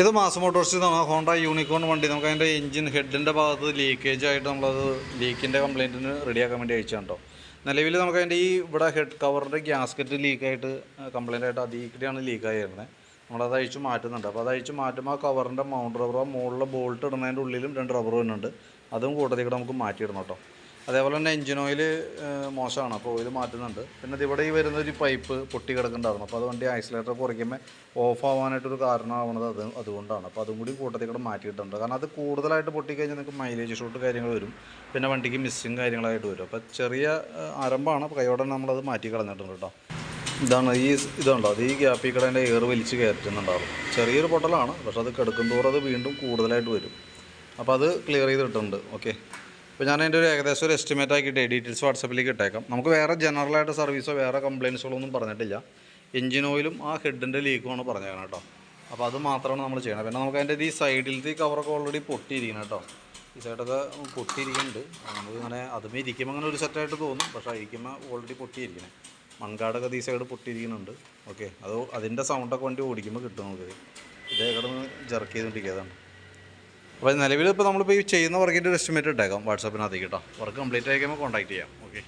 ഇത് mass motors Honda unicorn വണ്ടി. നമുക്ക് അതിന്റെ എഞ്ചിൻ ഹെഡിന്റെ ഭാഗത്ത് ലീക്കേജ് ആയിട്ട് നമ്മളത് ലീക്കിന്റെ കംപ്ലയിന്റിന് റെഡിയാക്കാൻ വേണ്ടി അയച്ചാണ് കേട്ടോ നിലവിൽ നമുക്ക് അതിന്റെ ഈ ഇവിടെ ഹെഡ് കവറിന്റെ ഗ്യാസ്കറ്റ് ലീക്കായിട്ട് കംപ്ലയിന്റ് ആയിട്ട് അതീക്കടിയാണ് ലീക്കായിരുന്നത് നമ്മളത് അഴിച്ച് മാറ്റുന്നുണ്ട്. അപ്പോൾ അത് അഴിച്ച് മാറ്റുമ്പോൾ ആ കവറിന്റെ മൗണ്ട് റബ്ബറോ മുകളിലെ ബോൾട്ട് ഇടുന്നതിന്റെ ഉള്ളിലും രണ്ട് റബ്ബർ വരുന്നുണ്ട് അതും കൂട്ടത്തിൽ കൂടെ നമുക്ക് മാറ്റിയിടണം കേട്ടോ അതേപോലെ തന്നെ എഞ്ചിൻ ഓയിൽ മോശമാണ്. അപ്പോൾ ഓയിൽ മാറ്റുന്നുണ്ട്. പിന്നെ ഇവിടെ ഈ വരുന്ന ഒരു പൈപ്പ് പൊട്ടി കിടക്കുന്നുണ്ടായിരുന്നു. അപ്പോൾ അത് വണ്ടി ഐസൊലേറ്റർ കുറയ്ക്കുമ്പോൾ ഓഫ് ആവാനായിട്ടൊരു കാരണമാവുന്നത് അത് അതുകൊണ്ടാണ്. അപ്പോൾ അതും കൂടി കൂട്ടത്തിൽ കൂടെ മാറ്റിയിട്ടുണ്ട്. കാരണം അത് കൂടുതലായിട്ട് പൊട്ടിക്കഴിഞ്ഞാൽ നിങ്ങൾക്ക് മൈലേജ് ഷൂട്ട് കാര്യങ്ങൾ വരും. പിന്നെ വണ്ടിക്ക് മിസ്സിങ് കാര്യങ്ങളായിട്ട് വരും. അപ്പോൾ ചെറിയ ആരംഭമാണ്. അപ്പോൾ കൈയോടെ നമ്മളത് മാറ്റി കളഞ്ഞിട്ടുണ്ട് കേട്ടോ ഇതാണ് ഈ ഇതുണ്ടോ? അത് ഈ ഗ്യാപ്പിൽ കൂടെ എയർ വലിച്ച് കയറ്റുന്നുണ്ടാവും. ചെറിയൊരു പൊട്ടലാണ്. പക്ഷെ അത് കിടക്കും തോറും അത് വീണ്ടും കൂടുതലായിട്ട് വരും. അപ്പോൾ അത് ക്ലിയർ ചെയ്തിട്ടുണ്ട്. ഓക്കെ അപ്പോൾ ഞാൻ അതിന്റെ ഒരു ഏകദേശം ഒരു എസ്റ്റിമേറ്റ് ആക്കിയിട്ട് ഡീറ്റെയിൽസ് വാട്സപ്പിലേക്ക് ഇട്ടേക്കാം. നമുക്ക് വേറെ ജനറലായിട്ട് സർവീസോ വേറെ കംപ്ലയിൻസുകളോ ഒന്നും പറഞ്ഞിട്ടില്ല. എഞ്ചിൻ ഓയിലും ആ ഹെഡിന്റെ ലീക്കുമാണ് പറഞ്ഞേക്കണം കേട്ടോ. അപ്പോൾ അത് മാത്രമാണ് നമ്മൾ ചെയ്യണം പിന്നെ നമുക്ക് അതിന്റെ ഈ സൈഡിലത്തെ കവറൊക്കെ ഓൾറെഡി പൊട്ടിയിരിക്കണം കേട്ടോ. ഈ സൈഡൊക്കെ പൊട്ടിയിരിക്കുന്നുണ്ട്. നമുക്ക് ഇങ്ങനെ അതുമേ ഇരിക്കുമ്പോൾ അങ്ങനെ ഒരു സെറ്റായിട്ട് തോന്നും. പക്ഷേ അഴിക്കുമ്പോൾ ഓൾറെഡി പൊട്ടിയിരിക്കണേ. മൺകാടൊക്കെ ഈ സൈഡ് പൊട്ടിയിരിക്കുന്നുണ്ട്. ഓക്കെ അത് അതിന്റെ സൗണ്ടൊക്കെ വണ്ടി ഓടിക്കുമ്പോൾ കിട്ടും നമുക്ക്. ഇതേ കിടന്ന് ജർക്ക് ചെയ്തുകൊണ്ടിരിക്കുകയാണ് അപ്പോൾ നിലവിൽ ഇപ്പോൾ നമ്മളിപ്പോൾ ഈ ചെയ്യുന്ന വർക്കിന്റെ ഒരു എസ്റ്റിമേറ്റ് ഇട്ടേക്കാം. വാട്സാപ്പിനകത്തേക്ക് കേട്ടോ വർക്ക് കംപ്ലീറ്റ് ആയിക്കുമ്പോൾ കോൺടാക്ട് ചെയ്യാം. ഓക്കെ